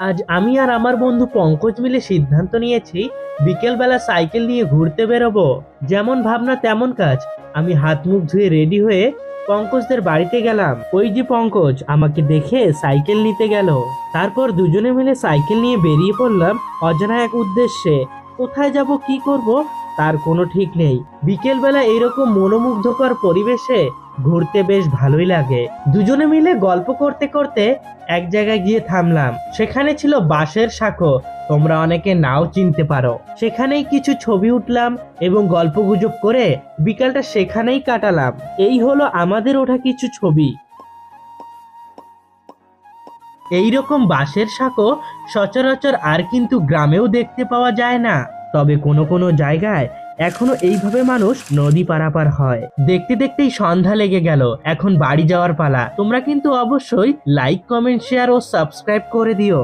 আজ আমি আর আমার বন্ধু পঙ্কজ মিলে সিদ্ধান্ত নিয়েছি, বিকেলবেলা সাইকেল নিয়ে ঘুরতে বেরোবো। যেমন ভাবনা, তেমন কাজ। আমি হাত মুখ ধুয়ে রেডি হয়ে পঙ্কজদের বাড়িতে গেলাম। ওই যে পঙ্কজ, আমাকে দেখে সাইকেল নিতে গেল। তারপর দুজনে মিলে সাইকেল নিয়ে বেরিয়ে পড়লাম অজানা এক উদ্দেশ্যে। কোথায় যাব, কি করব, তার কোনো ঠিক নেই। বিকেলবেলা এরকম মনোমুগ্ধকর পরিবেশে ঘুরতে বেশ ভালোই লাগে। দুজনে মিলে গল্প করতে করতে এক জায়গায় গিয়ে থামলাম। সেখানে ছিল বাঁশের শাখো তোমরা অনেকে নাও চিনতে পারো। সেখানেই কিছু ছবি উঠলাম এবং গল্পগুজব করে বিকালটা সেখানেই কাটালাম। এই হলো আমাদের ওঠা কিছু ছবি। এই রকম বাঁশের শাঁখো সচরাচর আর কিন্তু গ্রামেও দেখতে পাওয়া যায় না। তবে কোনো কোনো জায়গায় এখনও এইভাবে মানুষ নদী পারাপার হয়। দেখতে দেখতেই সন্ধ্যা লেগে গেল। এখন বাড়ি যাওয়ার পালা। তোমরা কিন্তু অবশ্যই লাইক কমেন্ট শেয়ার ও সাবস্ক্রাইব করে দিও।